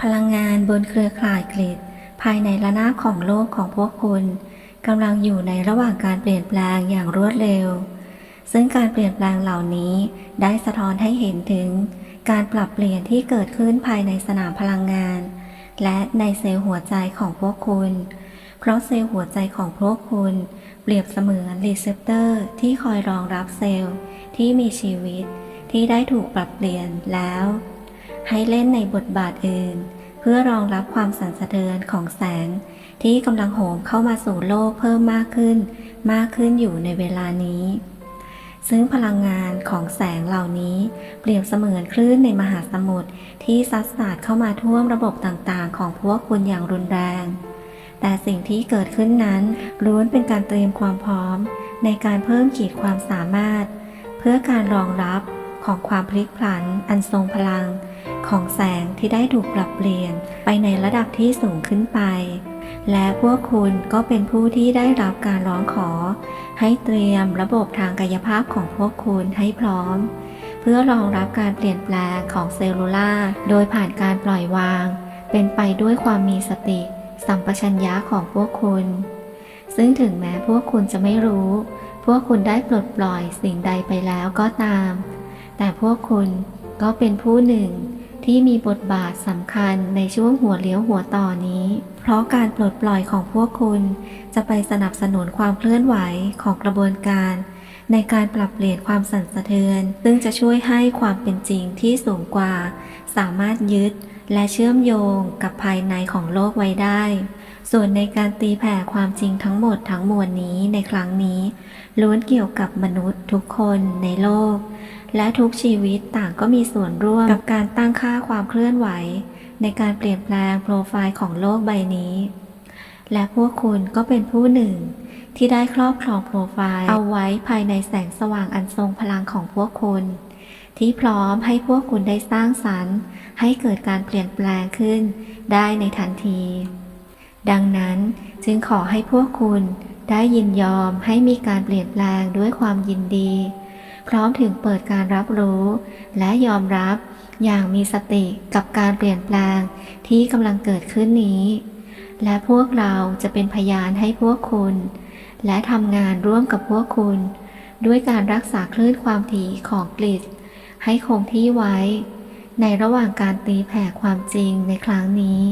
พลังงานบนเครือข่ายกริดภายในระนาบของโลกของพวกคุณกำลังอยู่ในระหว่างการเปลี่ยนแปลงอย่างรวดเร็ว ซึ่งการเปลี่ยนแปลงเหล่านี้ได้สะท้อนให้เห็นถึง การปรับเปลี่ยนที่เกิดขึ้นภายในสนามพลังงาน และในเซลล์หัวใจของพวกคุณ เพราะเซลล์หัวใจของพวกคุณ เปรียบเสมือนรีเซพเตอร์ที่คอยรองรับเซลล์ที่มีชีวิตที่ได้ถูกปรับเปลี่ยนแล้ว ให้เล่นในบทบาทอื่น เพื่อรองรับความสั่นสะเทือนของแสง ที่กำลังโหมเข้ามาสู่โลกเพิ่มมากขึ้น มากขึ้นอยู่ในเวลานี้ ซึ่งพลังงานของแสงเหล่านี้ เปรียบเสมือนคลื่นในมหาสมุทรที่ซัดสาดเข้ามาท่วมระบบต่างๆ ของพวกคุณอย่างรุนแรง แต่สิ่งที่เกิดขึ้นนั้นล้วนเป็นการเตรียมความพร้อม ในการเพิ่มขีดความสามารถ เพื่อการรองรับ ของความพลิกผลันอันทรงพลัง ของแสงที่ได้ถูกปรับเปลี่ยนไปในระดับที่สูงขึ้นไป และพวกคุณก็เป็นผู้ที่ได้รับการร้องขอ ให้เตรียมระบบทางกายภาพของพวกคุณให้พร้อม เพื่อรองรับการเปลี่ยนแปลงของเซลลูล่าโดยผ่านการปล่อยวาง เป็นไปด้วยความมีสติ สัมปชัญญะของพวกคุณซึ่งถึงแม้พวกคุณจะไม่รู้ พวกคุณได้ปลดปล่อยสิ่งใดไปแล้วก็ตาม แต่พวกคุณก็เป็นผู้หนึ่งที่มีบทบาทสำคัญในช่วงหัวเลี้ยวหัวต่อนี้ เพราะการปลดปล่อยของพวกคุณ จะไปสนับสนุนความเคลื่อนไหวของกระบวนการ ในการปรับเปลี่ยนความสั่นสะเทือน ซึ่งจะช่วยให้ความเป็นจริงที่สูงกว่า สามารถยึดและเชื่อมโยงกับภายในของโลกไว้ได้ ส่วนในการตีแผ่ความจริงทั้งหมดทั้งมวลนี้ในครั้งนี้ ล้วนเกี่ยวกับมนุษย์ทุกคนในโลก และทุกชีวิตต่างก็มีส่วนร่วมกับการตั้งค่าความเคลื่อนไหว ในการเปลี่ยนแปลงโปรไฟล์ของโลกใบนี้ และพวกคุณก็เป็นผู้หนึ่ง ที่ได้ครอบครองโปรไฟล์ เอาไว้ภายในแสงสว่างอันทรงพลังของพวกคุณที่พร้อมให้พวกคุณได้สร้างสรรค์ ให้เกิดการเปลี่ยนแปลงขึ้นได้ในทันที ดังนั้นจึงขอให้พวกคุณได้ยินยอมให้มีการเปลี่ยนแปลงด้วยความยินดี พร้อมถึงเปิดการรับรู้ และยอมรับอย่างมีสติกับการเปลี่ยนแปลงที่กำลังเกิดขึ้นนี้ และพวกเราจะเป็นพยานให้พวกคุณ และทำงานร่วมกับพวกคุณ ด้วยการรักษาคลื่นความถี่ของกริดให้คงที่ไว้ ในระหว่างการตีแผ่ความจริงในครั้งนี้